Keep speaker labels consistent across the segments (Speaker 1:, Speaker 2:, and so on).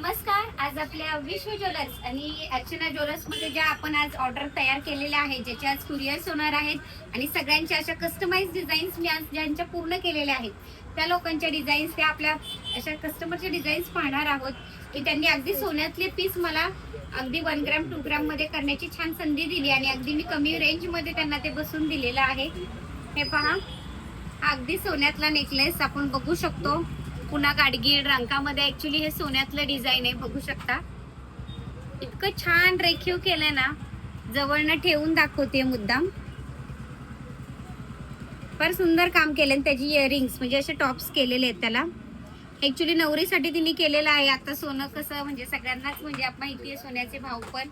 Speaker 1: नमस्कार आज आपल्या विश्व ज्वेलर्स आणि अर्चना ज्वेलर्समध्ये ज्या आपण आज ऑर्डर तयार केलेल्या आहेत ज्याचे आज कुरिअर्स होणार आहेत आणि सगळ्यांच्या अशा कस्टमाइज डिझाईन्स मी आज ज्यांच्या पूर्ण केलेल्या आहेत त्या लोकांच्या डिझाईन्स त्या आपल्या अशा कस्टमरच्या डिझाईन्स पाहणार आहोत. की त्यांनी अगदी सोन्यातले पीस मला अगदी वन ग्रॅम टू ग्रॅममध्ये करण्याची छान संधी दिली आणि अगदी मी कमी रेंजमध्ये त्यांना ते बसून दिलेलं आहे. हे पहा हा अगदी सोन्यातला नेकलेस आपण बघू शकतो. पुन्हा गाडगीळ रंकामध्ये ऍक्च्युली हे सोन्यातलं डिझाईन आहे बघू शकता. इतकं छान रेखीव केलंय ना जवळनं ठेवून दाखवते मुद्दाम. फार सुंदर काम केलं आणि त्याची इयरिंग्स म्हणजे असे टॉप्स केलेले आहेत त्याला. ऍक्च्युली नवरीसाठी तिने केलेलं आहे आता सोनं कसं म्हणजे सगळ्यांनाच म्हणजे माहिती आहे सोन्याचे भाव पण.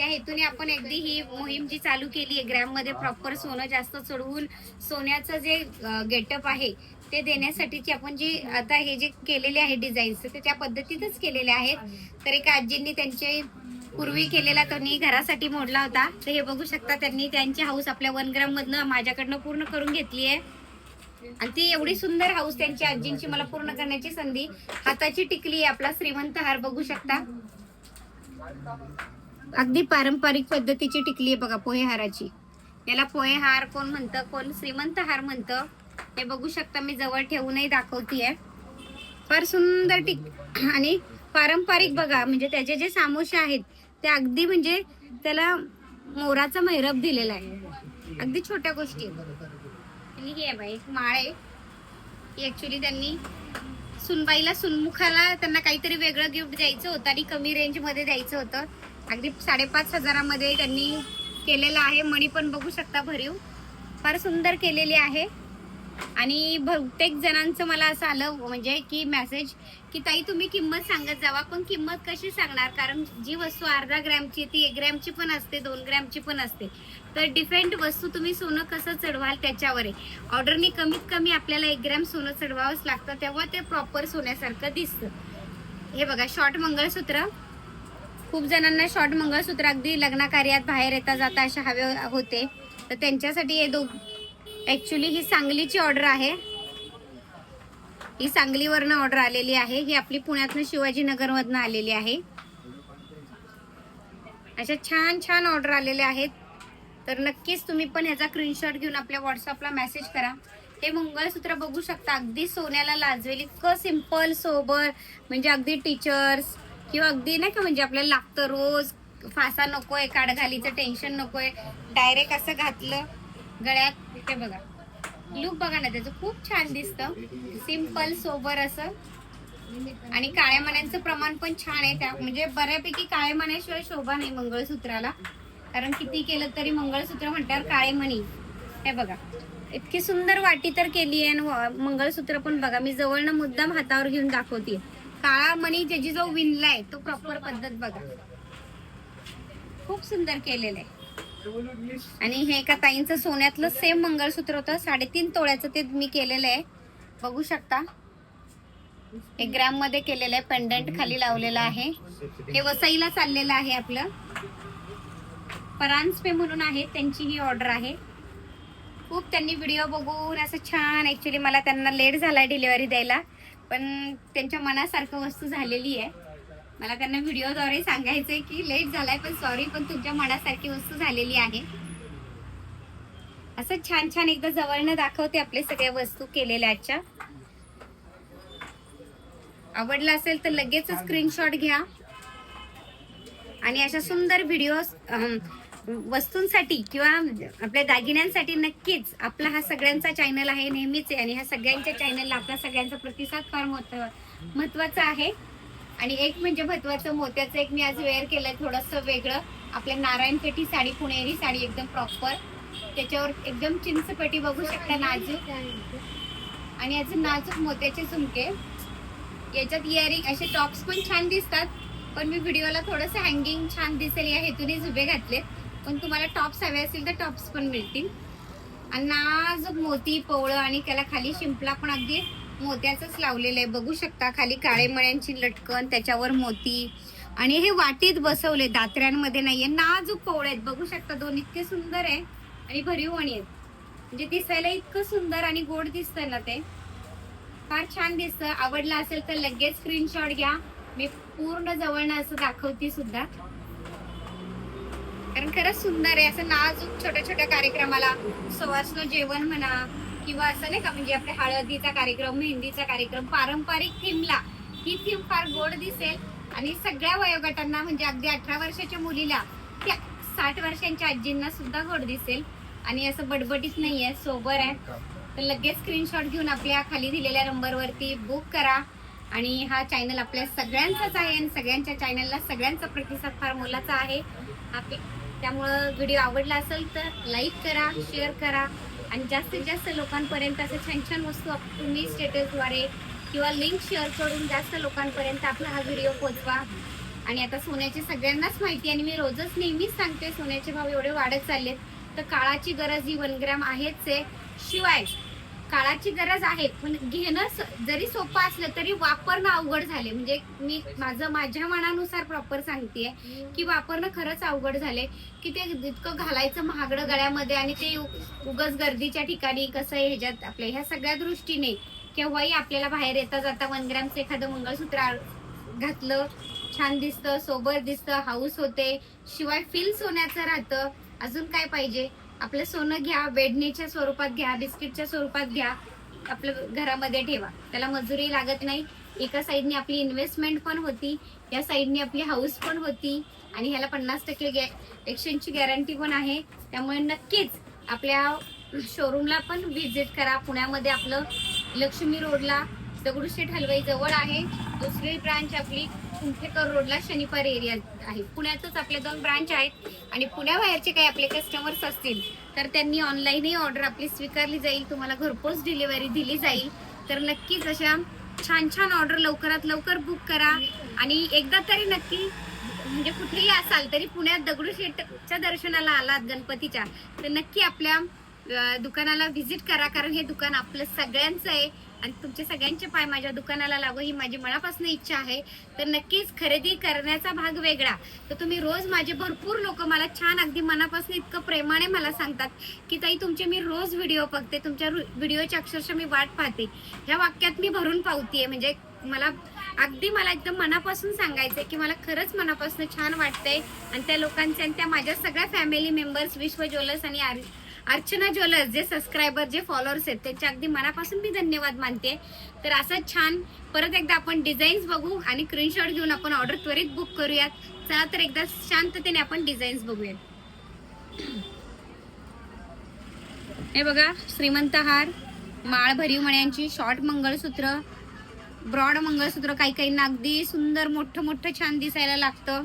Speaker 1: त्या हेतूने आपण अगदी ही मोहीम जी चालू केली आहे ग्रॅममध्ये प्रॉपर सोनं जास्त चढवून सोन्याचं जे गेटअप आहे ते देण्यासाठीची आपण जी आता हे जे केलेले आहे डिझाईन्स ते त्या पद्धतीतच केलेले आहेत. तर एका आजींनी त्यांचे पूर्वी केलेला त्यांनी घरासाठी मोडला होता. तर हे बघू शकता त्यांनी त्यांची हाऊस आपल्या वन ग्राम मधनं माझ्याकडनं पूर्ण करून घेतली आहे. आणि ती एवढी सुंदर हाऊस त्यांची आजींची मला पूर्ण करण्याची संधी हाताची टिकली आहे. आपला श्रीमंत हार बघू शकता. अगदी पारंपरिक पद्धतीची टिकली आहे बघा पोहे हाराची याला पोहे हार कोण म्हणतं? कोण श्रीमंत हार म्हणतं? हे बघू शकता मी जवळ ठेवूनही दाखवतीये. फार सुंदर टिक आणि पारंपरिक बघा म्हणजे त्याचे जे सामोशे आहेत ते अगदी म्हणजे त्याला मोराचा मैरब दिलेला आहे. अगदी छोट्या गोष्टी आणि हे बाई माळ आहे. ही ऍक्च्युली त्यांनी सुनबाईला सुनमुखाला त्यांना काहीतरी वेगळं गिफ्ट द्यायचं होतं आणि कमी रेंजमध्ये द्यायचं होतं. अगदी साडेपाच हजारामध्ये त्यांनी केलेलं आहे. मणी पण बघू शकता भरीव. फार सुंदर केलेली आहे. आणि बहुतेक जणांचं मला असं आलं म्हणजे की मेसेज की ताई तुम्ही किंमत सांगत जावा पण किंमत कशी सांगणार? कारण जी वस्तू अर्धा ग्रॅमची ती एक ग्रॅमची पण असते दोन ग्रॅमची पण असते. तर डिफरंट वस्तू तुम्ही सोनं कसं चढवाल त्याच्यावर आहे ऑर्डरनी कमीत कमी आपल्याला एक ग्रॅम सोनं चढवावंच लागतं तेव्हा ते प्रॉपर सोन्यासारखं दिसतं. हे बघा शॉर्ट मंगळसूत्र. खूप जणांना शॉर्ट मंगळसूत्र अगदी लग्नाकार्यात बाहेर येता जाता अशा हवे होते. तर त्यांच्यासाठी हे दो ऍक्च्युली ही सांगलीची ऑर्डर आहे. ही सांगलीवरनं ऑर्डर आलेली आहे. ही आपली पुण्यातनं शिवाजीनगरमधनं आलेली आहे. अशा छान छान ऑर्डर आलेल्या आहेत. तर नक्कीच तुम्ही पण ह्याचा स्क्रीनशॉट घेऊन आपल्या व्हॉट्सअपला मेसेज करा. हे मंगळसूत्र बघू शकता. अगदी सोन्याला लाजवेल इतकं सिंपल सोबर म्हणजे अगदी टीचर्स किंवा अगदी नाही का म्हणजे आपल्याला लागतं रोज फासा नकोय काडघालीचं टेन्शन नकोय. डायरेक्ट असं घातलं गळ्यात ते बघा. लुक बघा ना त्याचं खूप छान दिसतं. सिंपल सोबर असं. आणि काळ्या मण्यांचं प्रमाण पण छान आहे त्या. म्हणजे बऱ्यापैकी काळे मण्याशिवाय शोभा नाही मंगळसूत्राला. कारण किती केलं तरी मंगळसूत्र म्हटल्यावर काळे मणी. हे बघा. इतकी सुंदर वाटी तर केली आहे आणि व- मंगळसूत्र पण बघा. मी जवळनं मुद्दाम हातावर घेऊन दाखवते काळा मणी ज्याची जो विणलाय तो प्रॉपर पद्धत बघा. खूप सुंदर केलेलं आहे. आणि हे एका ताईंचं सोन्यातलं सेम मंगळसूत्र होतं. साडेतीन तोळ्याचं ते मी केलेलं आहे. बघू शकता. हे ग्रॅममध्ये केलेलं आहे. पेंडंट खाली लावलेलं आहे. हे वसईला चाललेलं आहे आपलं. परांजपे म्हणून आहे. त्यांची ही ऑर्डर आहे. खूप त्यांनी व्हिडिओ बघून असं छान ऍक्च्युली मला त्यांना लेट झालाय डिलिव्हरी द्यायला. पण त्यांच्या मनासारखं वस्तू झालेली आहे. मला त्यांना व्हिडिओद्वारे सांगायचंय की लेट झालाय पण सॉरी पण तुमच्या मनासारखी वस्तू झालेली आहे. असं छान छान एकदा जवळनं दाखवते आपले सगळ्या वस्तू केलेल्या आजच्या. आवडला असेल तर लगेच स्क्रीनशॉट घ्या. आणि अशा सुंदर व्हिडिओज वस्तूंसाठी किंवा आपल्या दागिन्यांसाठी नक्कीच आपला हा सगळ्यांचा चॅनल आहे नेहमीच आहे. आणि ह्या सगळ्यांच्या चॅनलला आपला सगळ्यांचा प्रतिसाद फार महत्त्व महत्त्वाचा आहे. आणि एक म्हणजे महत्वाचं मोत्याचं एक मी आज वेअर केलंय थोडंसं वेगळं. आपल्या नारायणपेठी साडी पुणेरी साडी एकदम प्रॉपर त्याच्यावर एकदम चिंचपेटी बघू शकता नाजूक. आणि अजून नाजूक मोत्याचे झुमके. याच्यात इयरिंग असे टॉप्स पण छान दिसतात. पण मी व्हिडिओला थोडंसं हँगिंग छान दिसेल या हेतूने झुबे घातले पण तुम्हाला टॉप्स हवे असतील तर टॉप्स पण मिळतील. आणि नाजूक मोती पोवळं आणि त्याला खाली शिंपला पण अगदी मोत्याचंच लावलेलं आहे. बघू शकता खाली काळे मळ्यांची लटकन त्याच्यावर मोती. आणि हे वाटीत बसवले दात्र्यांमध्ये नाहीये. नाजूक पोवळे आहेत. बघू शकता दोन इतके सुंदर आहे आणि भरीव मणी आहेत. म्हणजे दिसायला इतकं सुंदर आणि गोड दिसतंय ना ते. फार छान दिसतं. आवडलं असेल तर लगेच स्क्रीनशॉट घ्या. मी पूर्ण जवळनं असं दाखवते सुद्धा. कारण खरंच सुंदर आहे. असं नाजूक छोट्या छोट्या कार्यक्रमाला सवासनं जेवण म्हणा किंवा असं नाही का म्हणजे आपल्या हळदीचा कार्यक्रम मेहंदीचा कार्यक्रम पारंपरिक थीमला ही थीम फार गोड दिसेल. आणि सगळ्या वयोगटांना म्हणजे अगदी अठरा वर्षाच्या मुलीला त्या साठ वर्षांच्या आजींना सुद्धा गोड दिसेल. आणि असं बडबडीत नाहीये सोबर आहे. तर लगेच स्क्रीनशॉट घेऊन आपल्या खाली दिलेल्या नंबरवरती बुक करा. आणि हा चॅनल आपल्या सगळ्यांचाच आहे आणि सगळ्यांच्या चॅनलला सगळ्यांचा प्रतिसाद फार मोलाचा आहे. आपली त्यामुळं व्हिडिओ आवडला असेल तर लाईक करा शेअर करा. आणि जास्तीत जास्त लोकांपर्यंत असं छान छान वस्तू तुम्ही स्टेटसद्वारे किंवा लिंक शेअर करून जास्त लोकांपर्यंत आपला हा व्हिडिओ पोचवा. आणि आता सोन्याची सगळ्यांनाच माहिती आणि मी रोजच नेहमीच सांगते सोन्याचे भाव एवढे वाढत चाललेत. तर काळाची गरज ही वन ग्रॅम आहेच आहे. शिवाय काळाची गरज आहे. पण घेणं स- जरी सोपं असलं तरी वापरणं अवघड झाले म्हणजे मी माझं माझ्या मनानुसार प्रॉपर सांगते की वापरणं खरंच अवघड झाले की ते इतकं घालायचं महागडं गळ्यामध्ये आणि ते उ- गर्दीच्या ठिकाणी कसं ह्याच्यात आपल्या ह्या सगळ्या दृष्टीने केव्हाही आपल्याला बाहेर येता जाता वन ग्रॅमचं एखादं मंगळसूत्र घातलं छान दिसतं सोबर दिसतं हाऊस होते. शिवाय फील सोन्याचं राहतं. अजून काय पाहिजे? आपलं सोनं घ्या बेडणीच्या स्वरूपात घ्या बिस्किटच्या स्वरूपात घ्या आपलं घरामध्ये ठेवा. त्याला मजुरी लागत नाही. एका साईडने आपली इन्व्हेस्टमेंट पण होती या साईडने आपली हाऊस पण होती आणि ह्याला पन्नास टक्के एक्सचेंजची गॅरंटी पण आहे. त्यामुळे नक्कीच आपल्या शोरूमला पण व्हिजिट करा. पुण्यामध्ये आपलं लक्ष्मी रोडला दगडूशेठ हलवाई जवळ आहे. दुसरी ब्रांच आपली कुंभेकर रोडला शनिवार एरिया आहे. पुण्यातच आपले दोन ब्रांच आहेत आणि पुण्याबाहेरचे काही आपले कस्टमर्स असतील तर त्यांनी ऑनलाईनही ऑर्डर आपली स्वीकारली जाईल. तुम्हाला घरपोच डिलिव्हरी दिली जाईल. तर नक्कीच अशा छान छान ऑर्डर लवकरात लवकर बुक करा. आणि एकदा तरी नक्की म्हणजे कुठेही असाल तरी पुण्यात दगडूशेठच्या दर्शनाला आलात गणपतीच्या तर नक्की आपल्या दुकानाला व्हिजिट करा. कारण हे दुकान आपलं सगळ्यांचं आहे. आणि तुमचे सगळ्यांचे पाय माझ्या दुकानाला लागो ही माझी मनापासून इच्छा आहे. तर नक्कीच खरेदी करण्याचा भाग वेगळा. तर तुम्ही रोज माझे भरपूर लोक मला छान अगदी मनापासून इतकं प्रेमाने मला सांगतात की ताई तुमचे मी रोज व्हिडिओ बघते तुमच्या व्हिडिओची अक्षरशः मी वाट पाहते. ह्या वाक्यात मी भरून पावतीये. म्हणजे मला अगदी मला एकदम मनापासून सांगायचंय की मला खरंच मनापासून छान वाटतंय. आणि त्या लोकांचे आणि त्या माझ्या सगळ्या फॅमिली मेंबर्स विश्व ज्वेलर्स आणि आर- अर्चना ज्वेलर्स जे सबस्क्रायबर जे फॉलोअर्स आहेत त्यांचे अगदी मनापासून मी धन्यवाद मानते. तर असं छान परत एकदा आपण डिझाईन्स बघू आणि स्क्रीनशॉट घेऊन आपण ऑर्डर त्वरित बुक करूयात. चला तर एकदा शांततेने आपण डिझाईन्स बघूयात. हे बघा श्रीमंत हार माळ भरीव मण्यांची शॉर्ट मंगळसूत्र ब्रॉड मंगळसूत्र काही काहींना अगदी सुंदर मोठं मोठं छान दिसायला लागतं.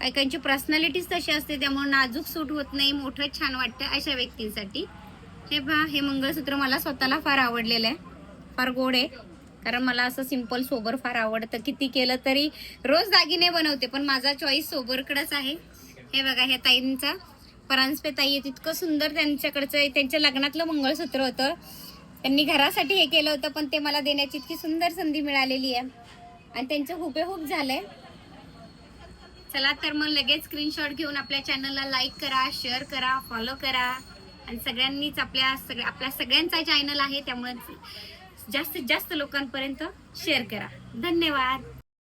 Speaker 1: काही काहींची पर्सनॅलिटीच तशी असते त्यामुळे नाजूक सूट होत नाही मोठं छान वाटतं अशा व्यक्तींसाठी. हे पहा हे मंगळसूत्र मला स्वतःला फार आवडलेलं आहे. फार गोड आहे. कारण मला असं सिंपल सोबर फार आवडतं. किती केलं तरी रोज दागिने बनवते पण माझा चॉईस सोबरकडंच आहे. हे बघा ह्या ताईंचा. परांजपे ताई आहे तितकं सुंदर त्यांच्याकडचं त्यांच्या लग्नातलं मंगळसूत्र होतं. त्यांनी घरासाठी हे केलं होतं पण ते मला देण्याची इतकी सुंदर संधी मिळालेली आहे. आणि त्यांचं हुबेहूब झालंय. चला तर मग लगेच स्क्रीनशॉट घेऊन आपल्या चॅनलला लाईक करा शेअर करा फॉलो करा. आणि सगळ्यांनीच आपल्या सगळ्या आपल्या सगळ्यांचा चॅनल आहे त्यामुळे जास्तीत जास्त लोकांपर्यंत शेअर करा. धन्यवाद.